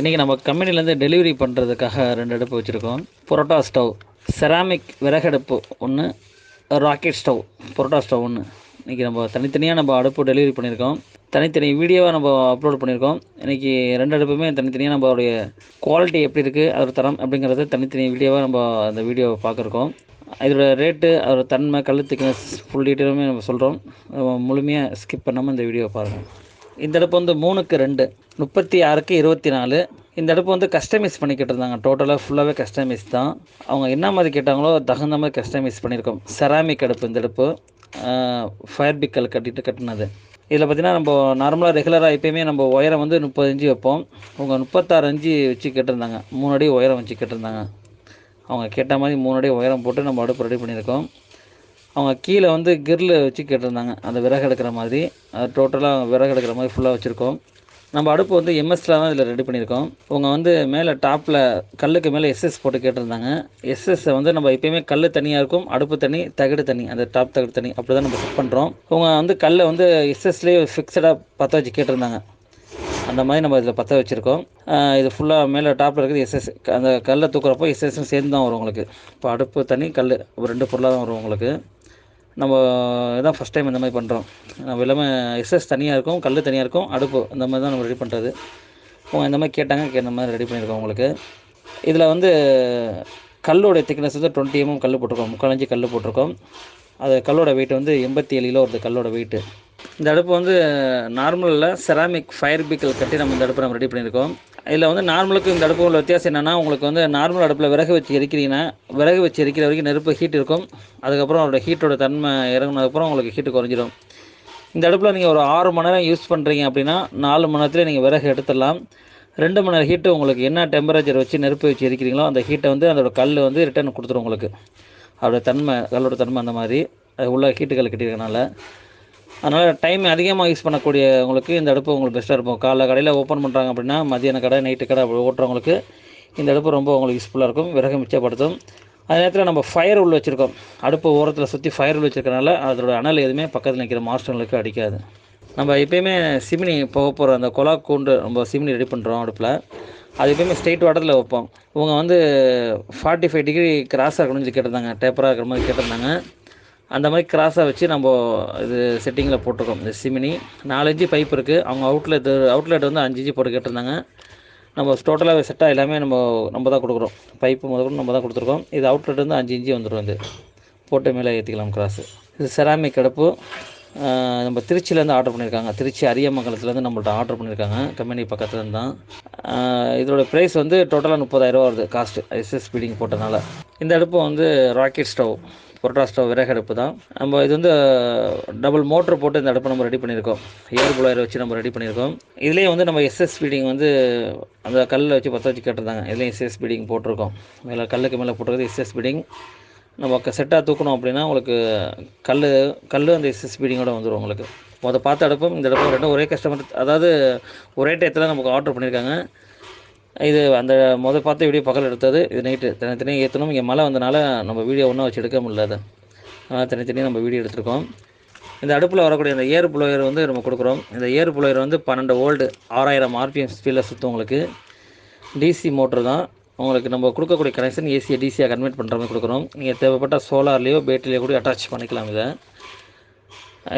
இன்றைக்கி நம்ம கம்பெனிலேருந்து டெலிவரி பண்ணுறதுக்காக ரெண்டு அடுப்பு வச்சுருக்கோம். புரோட்டா ஸ்டவ் செராமிக் விறகடுப்பு ஒன்று ராக்கெட் ஸ்டவ் புரோட்டா ஸ்டவ் ஒன்று. இன்றைக்கி நம்ம தனித்தனியாக நம்ம அடுப்பு டெலிவரி பண்ணியிருக்கோம். தனித்தனி வீடியோவாக நம்ம அப்லோட் பண்ணியிருக்கோம். இன்றைக்கி ரெண்டு அடுப்புமே தனித்தனியாக நம்மளுடைய குவாலிட்டி எப்படி இருக்குது அதோட தரம் அப்படிங்கிறது தனித்தனி வீடியோவாக நம்ம அந்த வீடியோவை பார்க்குறோம். இதோட ரேட்டு அதோட தன்மை கல் திக்னஸ் ஃபுல் டீட்டெயிலுமே நம்ம சொல்கிறோம் முழுமையாக ஸ்கிப் பண்ணாமல் இந்த வீடியோ பாருங்கள் இந்த அடுப்பு வந்து மூணுக்கு ரெண்டு முப்பத்தி ஆறுக்கு இருபத்தி நாலு. இந்த அடுப்பு வந்து கஸ்டமைஸ் பண்ணிக்கிட்டு இருந்தாங்க. டோட்டலாக ஃபுல்லாகவே கஸ்டமைஸ் தான். அவங்க என்ன மாதிரி கேட்டாங்களோ தகுந்த மாதிரி கஸ்டமைஸ் பண்ணியிருக்கோம். செராமிக் அடுப்பு இந்த அடுப்பு. ஃபயர் பிக்கல் கட்டிட்டு கட்டினது. இதில் பார்த்தீங்கன்னா நம்ம நார்மலாக ரெகுலராக எப்பயுமே நம்ம உயரம் வந்து முப்பது இஞ்சி வைப்போம். அவங்க முப்பத்தாறு இன்ச்சு வச்சு கேட்டிருந்தாங்க. மூணு அடி உயரம் வச்சு கேட்டிருந்தாங்க. அவங்க கேட்ட மாதிரி மூணு அடி உயரம் போட்டு நம்ம அடுப்பு ரெடி பண்ணியிருக்கோம். அவங்க கீழே வந்து கிரில் வச்சு கேட்டிருந்தாங்க. அந்த விறகு எடுக்கிற மாதிரி. அது டோட்டலாக விறகு எடுக்கிற மாதிரி ஃபுல்லாக வச்சுருக்கோம். நம்ம அடுப்பு வந்து எம்எஸ்ல தான் இதில் ரெடி பண்ணியிருக்கோம். அவங்க வந்து மேலே டாப்பில் கல்லுக்கு மேலே எஸ்எஸ் போட்டு கேட்டிருந்தாங்க. எஸ்எஸ்ஸை வந்து நம்ம எப்பயுமே கல் தனியாக இருக்கும் அடுப்பு தனி தகடு தனி. அந்த டாப் தகடு தனி. அப்படி தான் நம்ம செட் பண்ணுறோம் அவங்க வந்து கல்லை வந்து எஸ்எஸ்லேயே ஃபிக்ஸடாக பற்ற வச்சு கேட்டிருந்தாங்க. அந்த மாதிரி நம்ம இதில் பற்ற வச்சுருக்கோம். இது ஃபுல்லாக மேலே டாப்பில் இருக்குது எஸ்எஸ் அந்த கல்லை தூக்குறப்போ எஸ்எஸ்ஸும் சேர்ந்து தான் வரும் உங்களுக்கு. இப்போ அடுப்பு தனி கல் ரெண்டு பொருளாக தான் வரும் உங்களுக்கு. நம்ம இதான் ஃபஸ்ட் டைம் இந்த மாதிரி பண்ணுறோம் நம்ம எல்லாமே எஸ்எஸ் தனியாக இருக்கும் கல் தனியாக இருக்கும் அடுப்பு இந்த மாதிரி தான் நம்ம ரெடி பண்ணுறது அவங்க இந்த மாதிரி கேட்டாங்க இந்த மாதிரி ரெடி பண்ணியிருக்கோம் உங்களுக்கு. இதில் வந்து கல்லோடைய திக்னஸ் வந்து டுவெண்ட்டி எம்எம் கல் போட்டிருக்கோம் முக்கால் கல் போட்டிருக்கோம். அது கல்லோட வெயிட் வந்து எண்பத்தி ஏழு கிலோ வருது கல்லோட வெயிட்டு இந்த அடுப்பு வந்து நார்மலில் செராமிக் ஃபயர் பீக்கல் கட்டி நம்ம இந்த அடுப்பை நம்ம ரெடி பண்ணியிருக்கோம். இதில் வந்து நார்மலுக்கு இந்த அடுப்பு உள்ள வித்தியாசம் என்னென்னா உங்களுக்கு வந்து நார்மல் அடுப்பில் விறகு வச்சு எரிக்கிறீங்கன்னா விறகு வச்சு எரிக்கிற வரைக்கும் நெருப்பு ஹீட் இருக்கும். அதுக்கப்புறம் அதோட ஹீட்டோட தன்மை இறங்கினதுக்கப்புறம் உங்களுக்கு ஹீட்டு குறைஞ்சிடும். இந்த அடுப்பில் நீங்கள் ஒரு ஆறு மணி நேரம் யூஸ் பண்ணுறீங்க அப்படின்னா நாலு மணி நேரத்தில் நீங்கள் விறகு எடுத்துடலாம். ரெண்டு மணி நேரம் ஹீட்டு உங்களுக்கு என்ன டெம்பரேச்சர் வச்சு நெருப்பு வச்சு எரிக்கிறீங்களோ அந்த ஹீட்டை வந்து அதோட கல் வந்து ரிட்டர்ன் கொடுத்துரும் உங்களுக்கு. அதோட தன்மை கல்லோட தன்மை அந்த மாதிரி. அது உள்ள ஹீட்டு கல் கட்டியிருக்கனால அதனால் டைம் அதிகமாக யூஸ் பண்ணக்கூடிய உங்களுக்கு இந்த அடுப்பு உங்களுக்கு பெஸ்ட்டாக இருக்கும். காலைல கடையில் ஓப்பன் பண்ணுறாங்க அப்படின்னா மதியான கடை நைட்டு கடை அப்படி ஓட்டுறவங்களுக்கு இந்த அடுப்பு ரொம்ப உங்களுக்கு யூஸ்ஃபுல்லாக இருக்கும் விறகு மிச்சப்படுத்தும். அதே நேரத்தில் நம்ம ஃபயர் உள்ள வச்சுருக்கோம். அடுப்பு ஓரத்தில் சுற்றி ஃபயர் உள்ள வச்சுருக்கனால அதோட அனல் எதுவுமே பக்கத்தில் நிற்கிற மாஸ்டர்களுக்கு அடிக்காது. நம்ம எப்பயுமே சிமினி போக போகிற அந்த கொலா கூண்டு நம்ம சிமினி ரெடி பண்ணுறோம் அடுப்பில். அது எப்பயுமே ஸ்ட்ரெயிட் வாட்டரில் வைப்போம். இவங்க வந்து ஃபார்ட்டி ஃபைவ் டிகிரி கிராஸாக இருக்கணும்னு சொல்லி கேட்டிருந்தாங்க டேப்பராக இருக்கிற மாதிரி கேட்டிருந்தாங்க. அந்த மாதிரி கிராஸாக வச்சு நம்ம இது செட்டிங்கில் போட்டிருக்கோம். இந்த சிமினி நாலஞ்சு பைப் இருக்குது அவங்க அவுட்லெட் அவுட்லெட் வந்து அஞ்சு இஞ்சி போட்டு கேட்டிருந்தாங்க. நம்ம டோட்டலாக செட்டாக எல்லாமே நம்ம நம்ம தான் கொடுக்குறோம். பைப்பு முதல்ல நம்ம தான் கொடுத்துருக்கோம். இது அவுட்லெட் வந்து அஞ்சு இஞ்சி வந்துடும் இது. போட்டு மேலே ஏற்றிக்கலாம் கிராஸு இது செராமிக் அடுப்பு. நம்ம திருச்சியிலேருந்து ஆர்டர் பண்ணியிருக்காங்க. திருச்சி அரியமங்கலத்துலேருந்து நம்மள்ட்ட ஆர்டர் பண்ணியிருக்காங்க. கம்பெனி பக்கத்துலேருந்து தான். இதோட ப்ரைஸ் வந்து டோட்டலாக முப்பதாயிரரூவா வருது. காஸ்ட்டு எஸ்எஸ் பீடிங் போட்டனால இந்த அடுப்பு வந்து ராக்கெட் ஸ்டவ் புரோட்டா ஸ்டவ் விறகு அடுப்பு தான். நம்ம இது வந்து டபுள் மோட்ரு போட்டு இந்த அடுப்பை நம்ம ரெடி பண்ணியிருக்கோம். ஏர் புலாயர் வச்சு நம்ம ரெடி பண்ணியிருக்கோம். இதுலேயே வந்து நம்ம எஸ்எஸ் ஃபீடிங் வந்து அந்த கல்லில் வச்சு பற்ற வச்சு கேட்டிருந்தாங்க. இதுலேயும் எஸ்எஸ் ஃபீடிங் போட்டிருக்கோம். மேலே கல்லுக்கு மேலே போட்டிருக்கிறது எஸ்எஸ் ஃபீடிங் நம்ம செட்டாக தூக்கணும் அப்படின்னா உங்களுக்கு கல் கல் அந்த எஸ்எஸ் ஃபீடிங்கோட வந்துடும் உங்களுக்கு. மொதல் பார்த்த அடுப்பும் இந்த அடுப்பும் ரெண்டும் ஒரே கஸ்டமர் அதாவது ஒரே டயத்தில் நமக்கு ஆர்டர் பண்ணியிருக்காங்க. இது அந்த முதல் பார்த்த வீடியோ பக்கத்தில் எடுத்தது. இது நைட்டு தனித்தனியாக ஏற்றணும் இங்கே மழை வந்தனால நம்ம வீடியோ ஒன்றும் வச்சு எடுக்க முடியல அதனால் தனித்தனியாக நம்ம வீடியோ எடுத்திருக்கோம். இந்த அடுப்பில் வரக்கூடிய இந்த ஏர் புலோயர் வந்து நம்ம கொடுக்குறோம். இந்த ஏர் புலோயர் வந்து பன்னெண்டு ஓல்டு ஆறாயிரம் ஆர்பிஎம் ஸ்பீடில் சுற்றும் உங்களுக்கு. டிசி மோட்ரு தான். உங்களுக்கு நம்ம கொடுக்கக்கூடிய கனெக்ஷன் ஏசியை டிசியாக கன்வெர்ட் பண்ணுற மாதிரி கொடுக்குறோம். நீங்கள் தேவைப்பட்ட சோலார்லேயோ பேட்டரியிலையோ கூட அட்டாச் பண்ணிக்கலாம் இதை.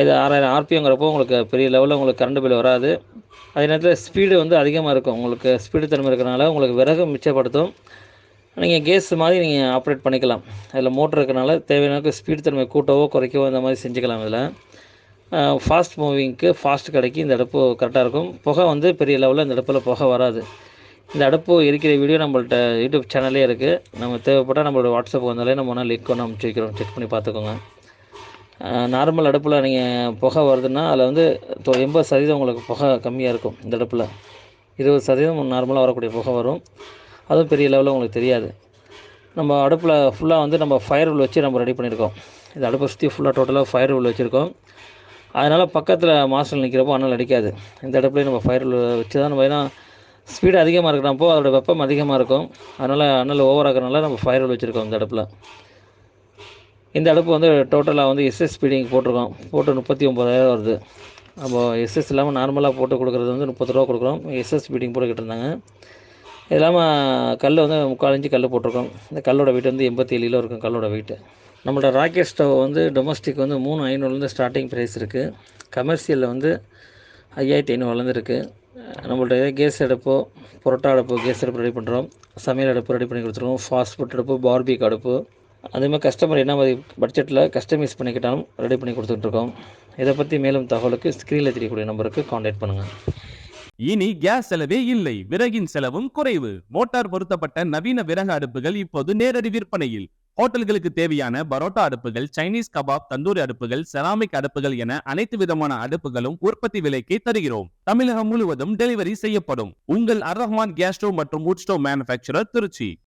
இது ஆறாயிரம் ஆர்பிஎங்கிறப்போ உங்களுக்கு பெரிய லெவலில் உங்களுக்கு கரண்ட் பில் வராது. அதே நேரத்தில் ஸ்பீடு வந்து அதிகமாக இருக்கும். உங்களுக்கு ஸ்பீடு தன்மை இருக்கிறனால உங்களுக்கு விறகு மிச்சப்படுத்தும். நீங்கள் கேஸ் மாதிரி நீங்கள் ஆப்ரேட் பண்ணிக்கலாம். அதில் மோட்டர் இருக்கிறனால தேவையான ஸ்பீடு தன்மை கூட்டவோ குறைக்கவோ இந்த மாதிரி செஞ்சுக்கலாம் இதில். ஃபாஸ்ட் மூவிங்க்கு ஃபாஸ்ட் கடைக்கு இந்த அடுப்பு கரெக்டாக இருக்கும். புகை வந்து பெரிய லெவலில் இந்த அடுப்பில் புகை வராது. இந்த அடுப்பு இருக்கிற வீடியோ நம்மள்ட்ட யூடியூப் சேனலே இருக்குது நம்ம தேவைப்பட்டால் நம்மளோட வாட்ஸ்அப் வந்தாலே நம்ம ஒன்றா லிங்க் ஒன்று அனுப்பிச்சி வைக்கிறோம். செக் பண்ணி பார்த்துக்கோங்க. நார்மல் அடுப்பில் நீங்கள் புகை வருதுன்னா அதில் வந்து எண்பது சதவீதம் உங்களுக்கு புகை கம்மியாக இருக்கும் இந்த அடுப்பில். இருபது சதவீதம் நார்மலாக வரக்கூடிய புகை வரும். அதுவும் பெரிய லெவலில் உங்களுக்கு தெரியாது. நம்ம அடுப்பில் ஃபுல்லாக வந்து நம்ம ஃபயர் உள்ள வச்சு நம்ம ரெடி பண்ணியிருக்கோம் இந்த அடுப்பை சுற்றி ஃபுல்லாக டோட்டலாக ஃபயர் உள்ள வச்சுருக்கோம். அதனால் பக்கத்தில் மாஸ்டர் நிற்கிறப்போ அனல் அடிக்காது. இந்த அடுப்புலேயே நம்ம ஃபயர் உள்ள வச்சு தான் நம்ம ஏன்னா ஸ்பீடு அதிகமாக இருக்கிறப்போ அதோட வெப்பம் அதிகமாக இருக்கும். அதனால் அண்ணல் ஓவர் ஆகிறனால நம்ம ஃபயர் உள்ள வச்சுருக்கோம் இந்த அடுப்பில். இந்த அடுப்பு வந்து டோட்டலாக வந்து எஸ்எஸ் ஸ்பீடிங் போட்டிருக்கோம். போட்டு முப்பத்தி ஒம்பதாயிரம் வருது. அப்போ எஸ்எஸ் இல்லாமல் நார்மலாக போட்டு கொடுக்குறது வந்து முப்பது ரூபா கொடுக்குறோம். எஸ்எஸ் ஸ்பீடிங் போட்டுக்கிட்டு இருந்தாங்க. இது இல்லாமல் கல் வந்து முக்கால் இஞ்சி கல் போட்டிருக்கோம். இந்த கல்லோட வெயிட் வந்து எண்பத்தி ஏழு கிலோ இருக்கும் கல்லோட வெயிட்டு நம்மளோட ராக்கெட் ஸ்டவ் வந்து டொமஸ்டிக் வந்து மூணு ஐநூறுலேருந்து ஸ்டார்டிங் ப்ரைஸ் இருக்குது கமர்ஷியலில் வந்து ஐயாயிரத்தி ஐநூறுலேருந்து இருக்குது நம்மள்ட்ட கேஸ் அடுப்போ புரோட்டா அடுப்பு கேஸ் அடுப்பு ரெடி பண்ணுறோம் சமையல் அடுப்பு ரெடி பண்ணி கொடுத்துருவோம் ஃபாஸ்ட் ஃபுட் அடுப்பு பார்பிக் அடுப்பு. அதேமாதிரி கஸ்டமர் என்ன மாதிரி பட்ஜெட்டில் கஸ்டமைஸ் பண்ணிக்கிட்டாலும் ரெடி பண்ணி கொடுத்துட்ருக்கோம் இதை பற்றி மேலும் தகவலுக்கு ஸ்க்ரீனில் தெரியக்கூடிய நம்பருக்கு காண்டாக்ட் பண்ணுங்கள் இனி கேஸ் செலவே இல்லை. விறகின் செலவும் குறைவு. மோட்டார் பொருத்தப்பட்ட நவீன விறகு அடுப்புகள் இப்போது நேரடி விற்பனையில். ஹோட்டல்களுக்கு தேவையான பரோட்டா அடுப்புகள் சைனீஸ் கபாப் தந்தூரி அடுப்புகள் செராமிக் அடுப்புகள் என அனைத்து விதமான அடுப்புகளும் உற்பத்தி விலைக்கு தருகிறோம். தமிழகம் முழுவதும் டெலிவரி செய்யப்படும். உங்கள் அர் ரஹ்மான் கேஸ் ஸ்டோவ் மற்றும் வுட் ஸ்டோவ் மேனுபேக்சரர் திருச்சி.